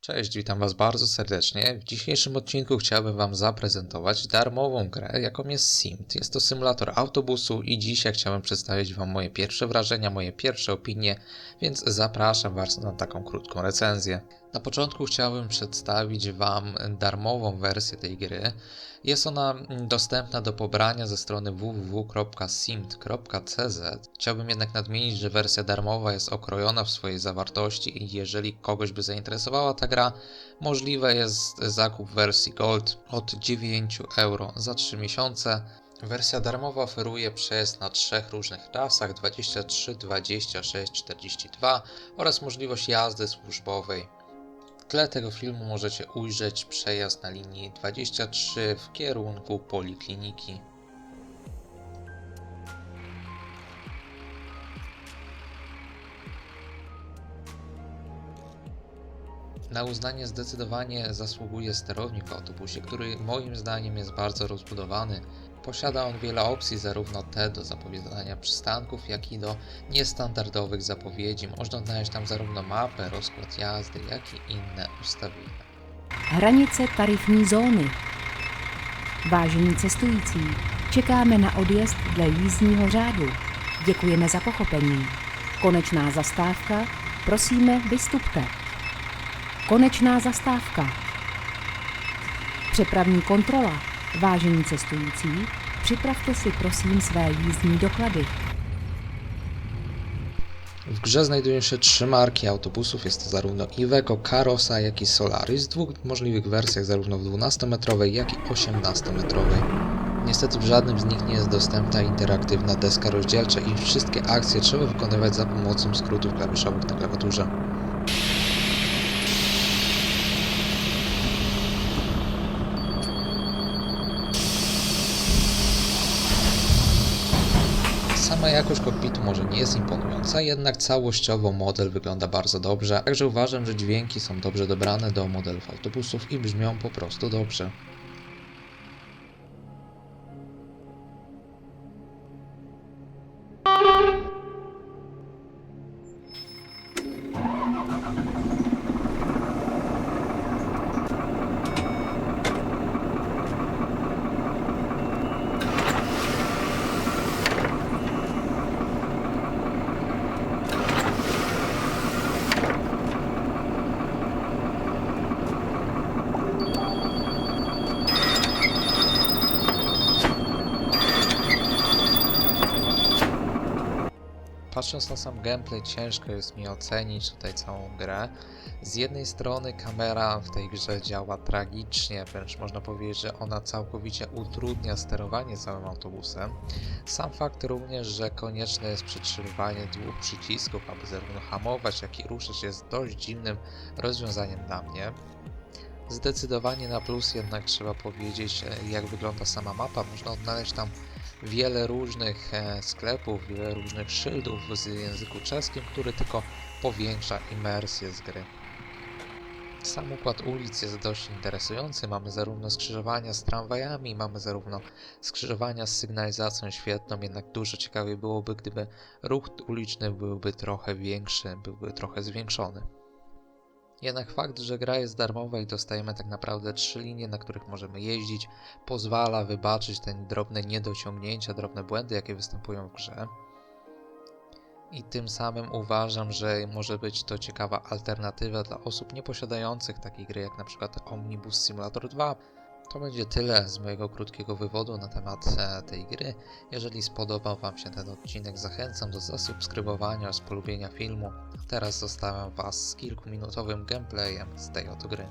Cześć, witam Was bardzo serdecznie. W dzisiejszym odcinku chciałbym Wam zaprezentować darmową grę, jaką jest Simt. Jest to symulator autobusu i dzisiaj chciałem przedstawić Wam moje pierwsze wrażenia, moje pierwsze opinie, więc zapraszam Was na taką krótką recenzję. Na początku chciałbym przedstawić Wam darmową wersję tej gry. Jest ona dostępna do pobrania ze strony www.simt.cz. Chciałbym jednak nadmienić, że wersja darmowa jest okrojona w swojej zawartości i jeżeli kogoś by zainteresowała ta gra, możliwe jest zakup wersji Gold od 9 euro za 3 miesiące. Wersja darmowa oferuje przejazd na trzech różnych trasach 23, 26, 42 oraz możliwość jazdy służbowej. Tle tego filmu możecie ujrzeć przejazd na linii 23 w kierunku Polikliniki. Na uznanie zdecydowanie zasługuje sterownik w autobusie, który moim zdaniem jest bardzo rozbudowany. Posiada on wiele opcji, zarówno te do zapowiadania przystanków, jak i do niestandardowych zapowiedzi. Można znaleźć tam zarówno mapę, rozkład jazdy, jak i inne ustawienia. Hranice tarifní zóny. Vážení cestující, čekáme na odjezd dle jízdního řádu. Děkujeme za pochopení. Konečná zastávka, prosíme, vystupte. Konečná zastávka. Přepravní kontrola. Vážení cestující, připravte si prosím své jízdní doklady. W grze znajdują się trzy marki autobusów, jest to zarówno Iveco, Carosa, jak i Solaris, w dwóch możliwych wersjach, zarówno w 12-metrowej, jak i 18-metrowej. Niestety w żadnym z nich nie jest dostępna interaktywna deska rozdzielcza i wszystkie akcje trzeba wykonywać za pomocą skrótów klawiszowych na klawiaturze. Sama jakość kokpitu może nie jest imponująca, jednak całościowo model wygląda bardzo dobrze, także uważam, że dźwięki są dobrze dobrane do modelów autobusów i brzmią po prostu dobrze. Patrząc na sam gameplay, ciężko jest mi ocenić tutaj całą grę. Z jednej strony kamera w tej grze działa tragicznie, wręcz można powiedzieć, że ona całkowicie utrudnia sterowanie całym autobusem. Sam fakt również, że konieczne jest przytrzymywanie dwóch przycisków, aby zarówno hamować, jak i ruszyć jest dość dziwnym rozwiązaniem dla mnie. Zdecydowanie na plus jednak trzeba powiedzieć, e, jak wygląda sama mapa. Można odnaleźć tam wiele różnych e, sklepów, wiele różnych szyldów w języku czeskim, który tylko powiększa imersję z gry. Sam układ ulic jest dość interesujący. Mamy zarówno skrzyżowania z tramwajami, mamy zarówno skrzyżowania z sygnalizacją świetną, jednak dużo ciekawiej byłoby, gdyby ruch uliczny byłby trochę większy, byłby trochę zwiększony. Jednak fakt, że gra jest darmowa i dostajemy tak naprawdę trzy linie, na których możemy jeździć, pozwala wybaczyć te drobne niedociągnięcia, drobne błędy, jakie występują w grze. I tym samym uważam, że może być to ciekawa alternatywa dla osób nieposiadających takiej gry jak na przykład Omnibus Simulator 2. To będzie tyle z mojego krótkiego wywodu na temat e, tej gry. Jeżeli spodobał Wam się ten odcinek, zachęcam do zasubskrybowania oraz polubienia filmu. Teraz zostawiam Was z kilkuminutowym gameplayem z tej oto gry.